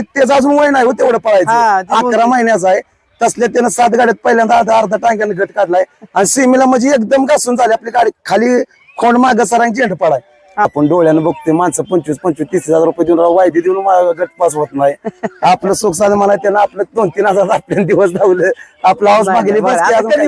म्हणजे त्याचं अजून वय नाही हो तेवढं हा, पळायचं ते अकरा महिन्याचा आहे. तसल्या त्यानं सात गाड्यात पहिल्यांदा अर्धा अर्धा टांग्यानं गट काढलाय. आणि सीमेला म्हणजे एकदम घासून झाली. आपली गाडी खाली खोंड माग सरांची झेंड पडाय आपण डोळ्यानं बघतोय माणसं पंचवीस पंचवीस तीस हजार रुपये देऊन वायदी देऊन मा- गट पास होत नाही. आपलं सुख साधं मला त्यानं आपलं दोन तीन हजार आपल्या दिवस धावलं आपला हाऊस नाही, मागेली बरं, आता अजून काय.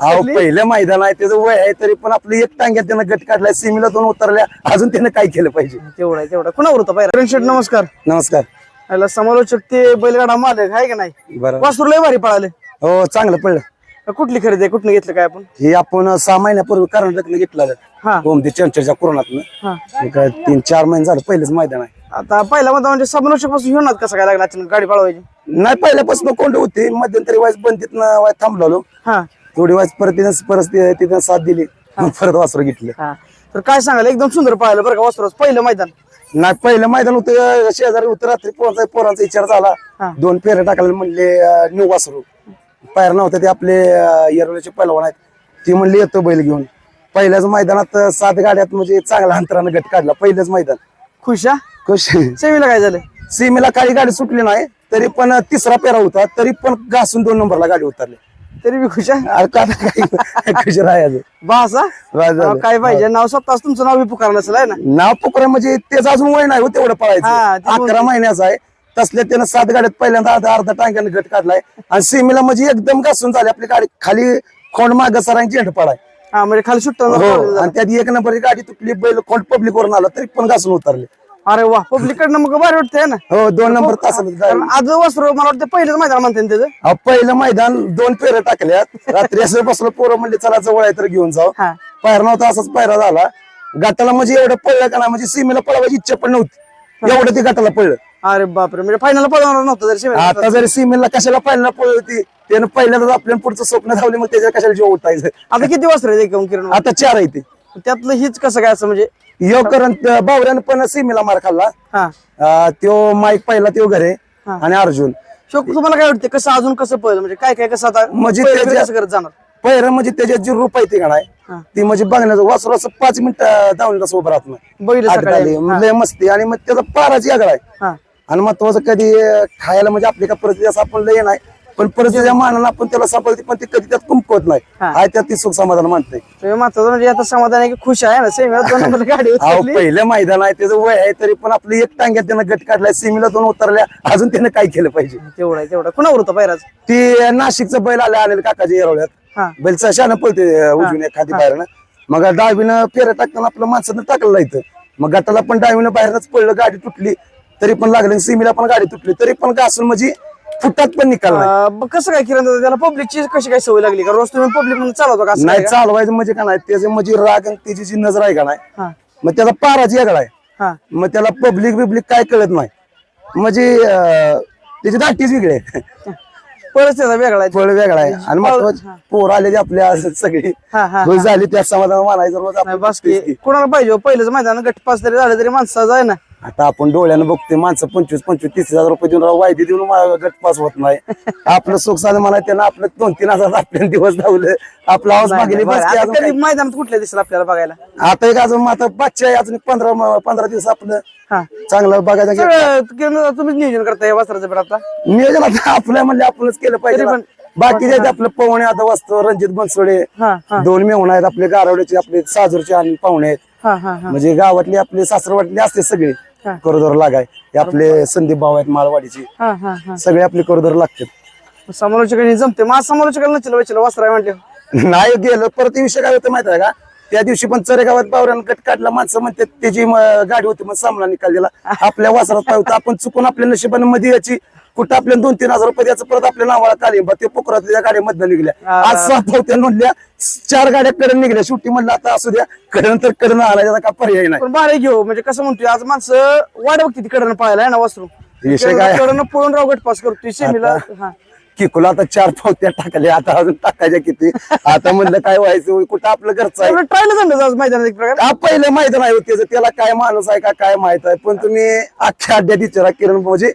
अहो खेळली? पहिलं मैदान आहे त्याचं वय आहे तरी पण आपलं एक टांग्यात त्यानं गट काढलाय सीमेला दोन उतरल्या अजून त्यानं काय केलं पाहिजे? तेवढा तेवढा. कुणावर होता पाहिजे नमस्कार. नमस्कार. याला समालोचक ते बैलगाडा मालक आहे का नाही? बरं. वासरू लय भारी पळाले. हो चांगलं पडलं. कुठली खरेदी आहे? कुठनं घेतलं काय आपण? हे आपण सहा महिन्यापूर्वी कर्नाटकनं घेतलं हा. होम ते चंचरच्या कोरोनातनं. हा. तीन चार महिने झालं पहिलेच मैदान आहे. आता पहिला मध्ये म्हणजे समालोचकपासून घेऊन कसं काय लागला? अचानक गाडी पळवायची. नाही पहिल्यापासून कोंड होती. मध्यंतरी वाईस बंदीत वाईस थांबलो हा. थोडी वाईस परत तिनं परत ति- तिनं साथ दिली. मग परत वासरू घेतलं. हा. तर काय सांगाल? एकदम सुंदर पळालं बरं का वासरू पहिलं मैदान. नाही पहिलं मैदान होतं शेजारी होतं रात्री पोरांचा पोरांचा विचार झाला. दोन फेरे टाकायला म्हणले न्यू वासरू. पायर नव्हते ते आपले अं, येरवड्याचे पहिलवान आहेत. ती म्हणली येतो बैल घेऊन. पहिल्याच मैदानात सात गाड्यात म्हणजे चांगला अंतरानं गट काढला पहिलंच मैदान. खुश खुश. सेमीला काय झालं? सीमेला काही गाडी सुटली नाही तरी पण तिसरा पेरा होता तरी पण घासून दोन नंबरला गाडी उतरली. तरी बी खुश आहे. अरे का खुश राहायचं. बासा बस झालं. काय पाहिजे? नाव स्वतःच तुमचं नाव बी पुकार नसेल आहे ना? नाव पुकरा म्हणजे त्याचं अजून वय नाही हो तेवढं हा, पळायचं ते अकरा महिन्याचा आहे. तसल्या त्यानं सात गाड्यात पहिल्यांदा अर्धा अर्धा टांग्यानं गट काढलाय. आणि सीमेला म्हणजे एकदम घासून झाली. आपली गाडी खाली खोंड माग सरांची झेंड पडाय हा म्हणजे खाली सुट्टा हो. आणि त्यात एक नंबरची गाडी तुटली बैल खोंड पब्लिक वरून आला तरी पण घासून उतरले. अरे वा पब्लिक कडनं मग भारी वाटतंय ना? हो दोन नंबर तास कारण आज वस्त्र मला वाटतं पहिलेच मैदान म्हणते ना त्याचं. पहिलं मैदान दोन पेरं टाकल्यात. रात्री असं बसलो पोरं म्हणले चला जवळ आहे तर घेऊन जाऊ. हा. पायरा नव्हता असाच पायरा झाला. गटाला म्हणजे एवढं पडलं का ना म्हणजे सीमेला पळवायची इच्छा पण नव्हती. एवढं ते गटाला पडलं अरे बापरे म्हणजे फायनल पळवणार नव्हतं जर आता जरी सीमेला कशाला पाहिलं पळली होती त्यानं पहिल्यांदाच आपल्या पुढचं स्वप्न धावले मग त्याच्या कशाला जीव उठायचं? आता किती वस्त्र एकदम किरण? आता चार आहे ते. त्यातलं हीच कसं काय असं म्हणजे योकरण बावऱ्यानं पण सीमेला मार खाल्ला. हा. अं, त्यो माईक पहिला त्यो घरे हा. आणि अर्जुन. शोक तुम्हाला काय वाटतं कसं अजून कसं पळलं? म्हणजे काय काय कसं आता म्हणजे पहिलं त्याच्या- कसं करत जाणार? पहिलं म्हणजे त्याच्यात जी रूप आहे ती का नाही हा. ती म्हणजे बघण्याचं वासरू असं पाच मिनिटं धावून असं उभं राहत नाही. बैल आठ सकाळी. झाली, लय मस्ती आणि मग त्याचा पाराच यागळा आहे हा. आणि महत्वाचं कधी अं, खायला म्हणजे आपली का परिस्थिती असं आपण लय नाही पण परिस्थितीच्या मानानं आपण त्याला सांभाळते पण ते कधी त्यात कुंपवत नाही. हा. आहे त्यात ती सुख समाधान मानते महत्वाचं म्हणजे आता समाधान आहे की खुश आहे ना? सेमीला दोन नंबर गाडी अहो पहिलं मैदान आहे त्याचं वय आहे तरी पण आपलं एक टांग्यात त्यानं गट काढलाय सीमेला दोन उतरल्या अजून त्यानं काय केलं पाहिजे? तेवढा आहे तेवढा. कुणावर होता पायराज ती नाशिकचं बैल आले आलेलं काकाच्या येरवड्यात हा. बैलचा शानं पळते उजवीन एखादी बाहेरनं. मग डावीनं फेरं टाकताना आपलं माणसानं टाकलं इथं. मग गटाला पण डावीनं बाहेरच पडलं गाडी तुटली तरी पण लागली. सीमेला पण गाडी तुटली तरी पण घासून म्हणजे फुटात पण निकाल नाही. अं, मग कसं काय किरण दादा त्याला पब्लिकची कशी काय सवय लागली? का रोज तुम्ही पब्लिक म्हणून चालवतो का असं काय नाही चालवायचं म्हणजे का नाही? त्याचे म्हणजे राग आणि त्याची जी नजर आहे का नाही? हा. मग त्याचा पाराच वेगळा आहे. हा. मग त्याला पब्लिक बिब्लिक काय कळत नाही. म्हणजे अं, त्याची दाटीच वेगळी आहे. परिस्थिती वेगळा आहे. फळ वेगळा आहे. आणि महत्वाचं पोर आले ते आपल्या सगळी. हा हा खुश झाली त्या समाधान मानायचं रोज नाही आपण बस की कोणाला पाहिजे हो, पहिलंच मैदान गट पास तरी झालं तरी माणसाचं आहे ना. आता आपण डोळ्यानं बघतोय माणसं पंचवीस पंचवीस तीस हजार रुपये देऊन वायदी देऊन मा- गट पास होत नाही. आपलं सुख साधं मला त्यानं आपलं दोन तीन हजार आपल्या दिवस धावलं. आपला हाऊस मागेली बस की अजून. मैदानात कुठल्या दिसेल आपल्याला बघायला? आता एक अजून आता पाचशे आहे, अजून एक पंधरा पंधरा दिवस आपलं. हा. चांगलं बघायचं की- सगळं तुम्हीच नियोजन करताय वस्त्राचं पण आता? नियोजन आता आपलं म्हणजे आपणच केलं पाहिजे तरी ना. पण- बाकी जे आपलं पवणे आता वाचतो रणजित बनसोडे हा हा. दोन मेहून आहेत आपले गारवड्याचे आपले साजूरचे आणि पाहुणे आहेत. हा हा हा. म्हणजे गावातले आपले सासरवाटले असते सगळे. कोरदोर लागाय. हे आपले संदीप भाऊ आहेत माळवाडीचे. हा हा हा. सगळे आपले कोरदोर लागतात. समालोचकांनी जमते माझ समालोचकाला नचलं वेचलं म्हटलं नाही गेलं. परत विषय काय होतं माहिती आहे का? त्या दिवशी पण चरेगावात बावऱ्यानं गट काढला. माणसं म्हणते त्याची गाडी होती मग सामना निकाल दिला. आपल्या वासरात पाय होता. आपण चुकून आपल्या नशिबाने मध्ये याची कुठं आपल्या दोन तीन हजार रुपये द्यायचं परत आपल्या नावाला काढले ते पोकरात त्या गाड्यामधनं निघल्या. आज सात होत्या म्हणल्या चार गाड्या कडे निघल्या. शेवटी म्हणलं आता असू द्या कडन तर कडन आला त्याचा काय पर्याय नाही. पण बारे घेऊ म्हणजे कसं म्हणतोय आज माणसं वाट बघते तिकडनं पाहायला ना काय? कडनं पळून राव गट पास करतोय सेमीला. हा. किकुला आता चार पावत्या टाकल्या आता अजून टाकायच्या किती? आता म्हणलं काय व्हायचं? कुठं आपलं घरचं आहे? ट्रायला झालं आज मैदानात एक प्रकार. हा पहिलं माहीत नाही होते त्याला काय माणूस आहे का काय माहीत आहे. पण तुम्ही अख्ख्या अड्ड्यात विचारा किरण म्हणजे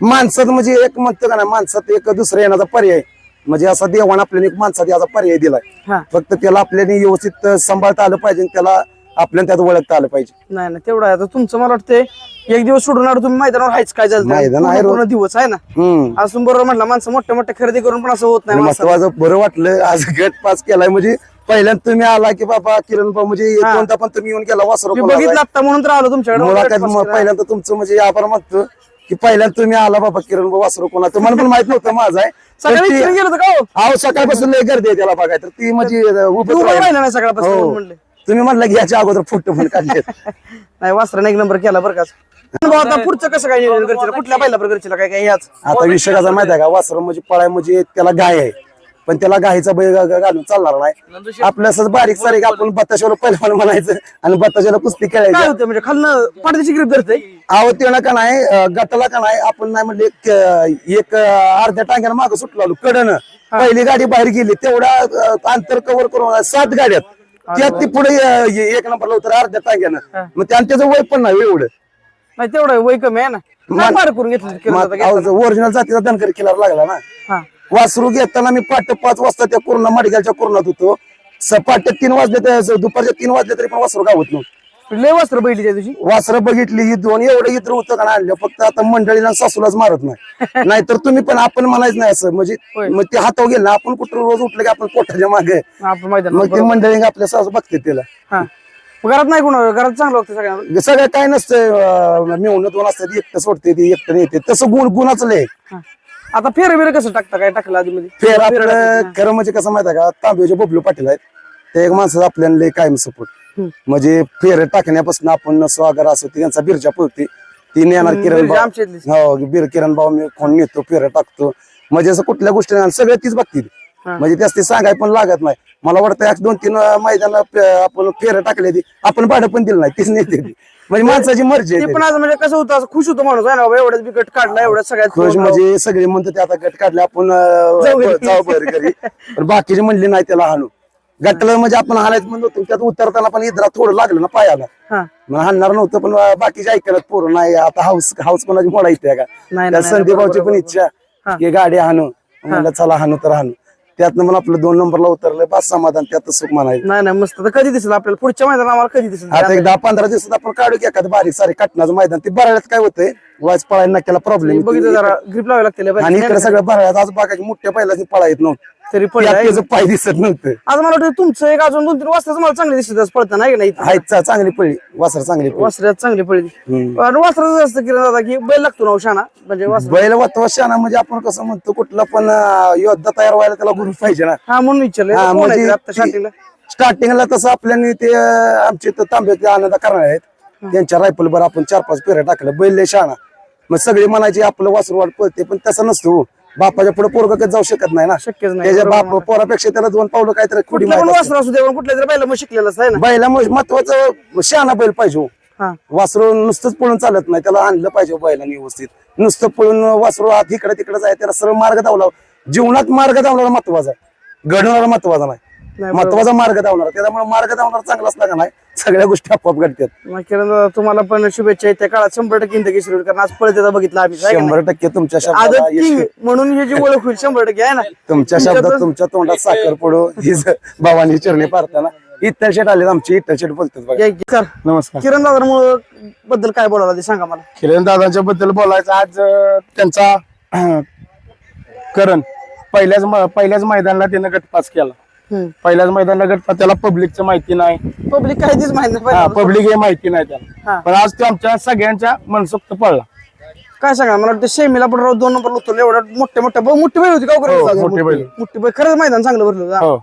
माणसात म्हणजे एक म्हणतो का ना माणसात एक दुसऱ्या येण्याचा पर्याय. म्हणजे असा देवाण आपल्याला एक माणसात याचा पर्याय दिलाय. फक्त त्याला आपल्याने व्यवस्थित सांभाळता आलं पाहिजे आणि त्याला आपल्याला त्यात ओळखता आलं पाहिजे. नाही नाही तेवढं आहे. आता तुमचं मला वाटतंय एक दिवस सोडून आलो तुम्ही मैदानावर हायच काय झालं मैदान आहे पूर्ण- रोज. पूर्ण दिवस आहे ना हम्म तुम्ही बरोबर म्हटलं माणसं मोठ्या मोठ्या खरेदी करून पण असं होत नाही माणसाला. महत्वाचं बरं वाटलं आज गट पास केलाय म्हणजे पहिल्यांदा तुम्ही आला की बाबा किरण भाऊ म्हणजे दोनदा पण तुम्ही येऊन गेला वासरू मी. बघितलं आता म्हणून तर आलो तुमच्याकडे मुलाखत मग पहिल्यांदा तुमचं म्हणजे आभार मागतो की पहिल्यांदा तुम्ही आला बाबा किरण भाऊ वासरू कोणा तुम्हाला पण माहीत नव्हतं माझं आहे ती- गेलो होतं का हो? अहो सकाळपासून लय गर्दी आहे त्याला बघाय तर ती म्हणजे उभं तू उभं राहिलं. राहिला नाही सगळ्यापासून हो. म्हणून म्हणलं तुम्ही म्हणला की याच्या अगोदर फोटो पण काढले नाही वासराने एक नंबर केला बरं का भाऊ, आता पुढचं कसं काय नियोजन करशील? कुठल्या पहिला काय काय ह्याच? आता विषय कसा माहिती आहे का? वासर म्हणजे पळाय म्हणजे त्याला गाय आहे. पण त्याला गायचा बैल गा- गा- घालून चालणार नाही. आपलं असं बारीक सारीक आपण बत्ताशावर पहिलवान म्हणायचं आणि बत्ताशाला कुस्ती काय खेळायची होतं? म्हणजे खालनं पाठीची ग्रीप धरते अहो ते का नाही अं, गटाला का नाही आपण नाही म्हणले एक अं, एक अं, अर्ध्या टांग्यानं मागं सुटलो आलो कडनं. पहिली गाडी बाहेर गेली तेवढा अं, अंतर कव्हर करून सात गाड्यात. त्यात ती पुढे अं, एक नंबरला उतर अर्ध्या टांग्यानं. मग त्या- त्याचं वय पण नाही हो एवढं. नाही तेवढं वय कमी आहे ना. काय मार करून घेतलं? ओरिजिनल जातीचा दनकर किल्ला लागला ना. हा. वासरू घेताना मी पाठ पाच वाजता त्या कोरोना मेडिकलच्या कोरोनात होतो. सपाट तीन वाजले तर दुपारच्या तीन वाजले तरी पण वासरू गावत नव्हतं. लय वस्त्र बैली त्या दिवशी? वासरं बघितली ही दोन एवढं इत्र होतं का आणलं. फक्त आता मंडळीला सासूलाच मारत नाही. नाहीतर तुम्ही पण आपण म्हणायचं नाही असं. म्हणजे. मग ते हातावर गेलं ना आपण कुठं रोज उठलं की आपण पोटाच्या मागे. मग ते मंडळी आपल्या सासू बघते त्याला. घरात नाही कोण घरात चांगलं होतं सगळ्यांना? सगळं काय नसतं मिळून दोन असतात एकटं सोडते ती एकटं येते. तसं गुण गुणाचं लय हा. आता फेर बिर कसं टाकता काय टाकलं आधी मध्ये फेर खरं म्हणजे कसं माहिती आहे का तांब्याचे बबलू पाटील आहेत. ते एक माणसं आपल्याला लय कायम सपोर्ट म्हणजे फेर टाकण्यापासून आपण स्वागर असो ती त्यांचा बिरजा पळते. ती नेणार किरण भाऊ. आमच्या इथलीच. हो बीर किरण भाऊ मी कोण नेतो फेर टाकतो. म्हणजे असं कुठल्या गोष्टी सगळ्या तीच बघतील. म्हणजे त्यास ते सांगाय पण लागत नाही. मला वाटतं एक दोन तीन मैदान आपण फेर टाकले ती आपण भाडं पण दिलं नाही तीच नेते म्हणजे माणसाची मर्जी आहे पण आज म्हणजे कसं होतं खुश होतो माणूस आहे ना बाबा? एवढ्याच बिकट काढला एवढ्याच सगळ्यात खुश म्हणजे सगळे म्हणतात ते आता गट काढले आपण अं, जाऊ घरी. जाऊ बरं घरी. पण बाकीचे म्हणले नाही त्याला हाणू. गटला म्हणजे आपण हाणायचं म्हणत होतो त्यात उतरताना पण इधरा थोडं लागलं ना पायाला. हा. हाणणार नव्हतं पण बाकीचे ऐकलं पोरं नाही आता हाऊस हाऊस कोणाची मोडा येते का? संदीप भाऊची पण इच्छा. की गाडी हाणू. म्हणलं चला हाणू तर हाणू. त्यातनं मला आपलं दोन नंबरला उतरलं पाच समाधान त्यात सुख म्हणायचं. नाही नाही मस्त. तर कधी दिसेल आपल्याला? पुढच्या मैदान आम्हाला कधी दिसेल? आता एक दहा पंधरा दिवसात आपण काढू की एखादं बारीक सारी कटनाचं मैदान. ते बराळ्यात काय होतंय? वाज पळायला नक्याला प्रॉब्लेम बघितलं जरा ग्रीप लावायला लागते आणि इकडे सगळं बराळ्यात आज बागाची मोठ्या पहिल्याची पळा येत नव्हतं. तरी पण त्यात त्याचं पाय दिसत नव्हतं. आज मला वाटतं तुमचं एक अजून दोन तीन वाजताच मला चांगली दिसत आज पळताना आहे का नाही चा- चांगली पळली वासर चांगली पळली वासऱ्यात चांगली पळली हम्म. आणि वासराचं असतं की दादा की बैल लागतो ना शाना? म्हणजे वासर बैल वातवा शाना म्हणजे आपण कसं म्हणतो कुठला पण अं, योद्धा तयार व्हायला त्याला गुरु पाहिजे ना. हा म्हणून विचारलं हा, म्हणजे आता शाटीला स्टार्टिंगला तसं आपल्याने ते अं, आमचे इथं तांब्याचे आनंद करणार आहेत. त्यांच्या रायफल बर आपण चार पाच पेऱ्या टाकलं बैल लय शाणा मग सगळे म्हणायचे आपलं वासरू वाट पळते पण तसं नसतो हो. बापाच्या पुढे पोरग कधी जाऊ शकत नाही ना? शक्यच नाही त्याच्या बाप पोरापेक्षा त्याला दोन पावलं काहीतरी खुडी कुठलं पण माहिती असते. वासर असू दे पण कुठल्या तरी बैला मग शिकलेलं आहे ना. बैला महत्वाचं शहाणा बैल पाहिजे हो. हा. वासरू नुसतंच पळून चालत नाही त्याला आणलं पाहिजे बैलांनी व्यवस्थित. नुसतं पळून वासरू हात इकडे तिकडे जाय त्याला सरळ मार्ग दावला जीवनात मार्ग दावणारा महत्त्वाचा आहे. घडवणारा महत्त्वाचा नाही, महत्त्वाचा मार्ग दावणारा त्याच्यामुळे मार्ग दावणारा चांगला असला का नाही. सगळ्या गोष्टी आपोआप घडतात. मग किरण दादा तुम्हाला पण शुभेच्छा. आहेत त्या काळात शंभर टक्के इंद केसरी कारण आज पळते बघितलं आम्ही? शंभर टक्के तुमच्या यश- म्हणून हे जी ओळख होईल शंभर टक्के आहे ना? तुमच्या शब्दात तुमच्या तोंडात साखर पडू. ही भावानी चरणी पारताना इतर शेट आले आमची इतर शेट बोलतात सर नमस्कार. किरण दादा बद्दल काय बोलायला ते सांगा मला. किरण दादांच्या बद्दल बोलायचं आज त्यांचा करण पहिल्याच पहिल्याच मैदानाला त्यानं गटपास केला. पहिल्याच मैदानाला गटपास त्याला पब्लिकचं माहिती नाही पब्लिक काय तीच माहिती नाही हा. पब्लिक हे माहिती नाही हा. त्याला पण आज तो आमच्या सगळ्यांच्या मनसोक्त पडला काय सांगा मला वाटतं शेमीला पण राव दोन नंबर उतरले एवढा मोठ्या मोठ्या बहु मोठी बैल होती का हो, मोठी बैल. मोठी बैल खरंच मैदान चांगलं भरलं होतं. हो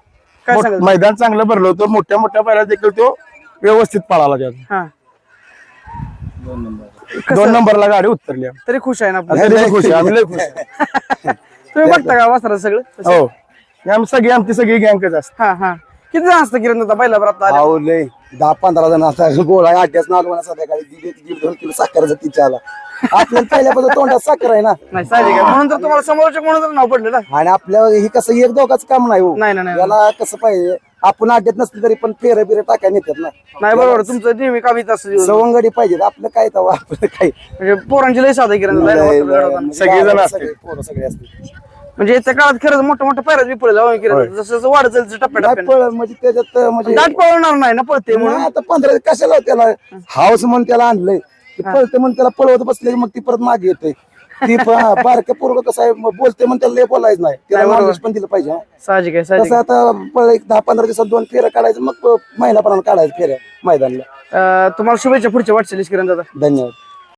काय मोठ- सांगाल? मैदान चांगलं भरलं होतं मोठ्या मोठ्या पहिल्या देखील तो व्यवस्थित पळाला त्यात हा दोन नंबरला गाडी उतरली. तरी खुश आहे ना आपण. तरी लय खुश आहे, आम्ही लय खुश आहे. तुम्ही बघता का वासरा सगळं हो आम्ही सगळी आमची सगळी गँकच असते. हा हा. किती जण असतं किरण दादा? पहिला बरं आता आले? अहो लय. दहा पंधरा जण आता गोळा आठ्याच नालवणा संध्याकाळी. दीड एक दीड दोन किलो साखर तिच्याला. आपल्याला पहिल्यापासून तोंडात साखर आहे ना. नाही साहजिक आहे म्हणून तर तुम्हाला समोरच्या म्हणून तर नाव पडलं ना. आणि आपल्या हे कसं एक दोघाच काम नाही हो. नाही, नाही, नाही. याला कसं पाहिजे? आपण अड्ड्यात नसलं तरी पण फेर बिरे टाकाय नेतात ना. नाही बरोबर. तुमचं नेहमी कामीच असतं दिवस. सवंगडी पाहिजे. आपलं काय तवा? आपलं काय? म्हणजे पोरांची लय साधं किरण दादा. लय- वासरं घडवताना. सगळेजण गावात असतील. सगळे पोरं सगळे असतील म्हणजे त्या काळात खरंच मोठ्या मोठ्या पायऱ्यात बी पडलं किरण. जसं जसं वाढत जाईल तसं नाही पळ म्हणजे त्याच्यात म्हणजे दाट पळवणार नाही ना पळते म्हणून. नाही आता पंधरा कशाला हो त्याला? हाऊस म्हणून त्याला आणलंय. ते पळते म्हणून त्याला पळवत बसले की मग ती परत मागे येते. ती प- पोरग कसं आहे मग बोलते म्हणून त्याला लय बोलायचं नाही. त्याला बरोबर. नॉलेज पण दिलं पाहिजे हा. साहजिक आहे साहजिक कसं आता पळ- एक दहा पंधरा दिवसात दोन फेऱ्या काढायचं मग महिनापर्यंत काढायचं फेऱ्या मैदानला. अं, तुम्हाला शुभेच्छा पुढच्या वाटचालीस किरण दादा. धन्यवाद.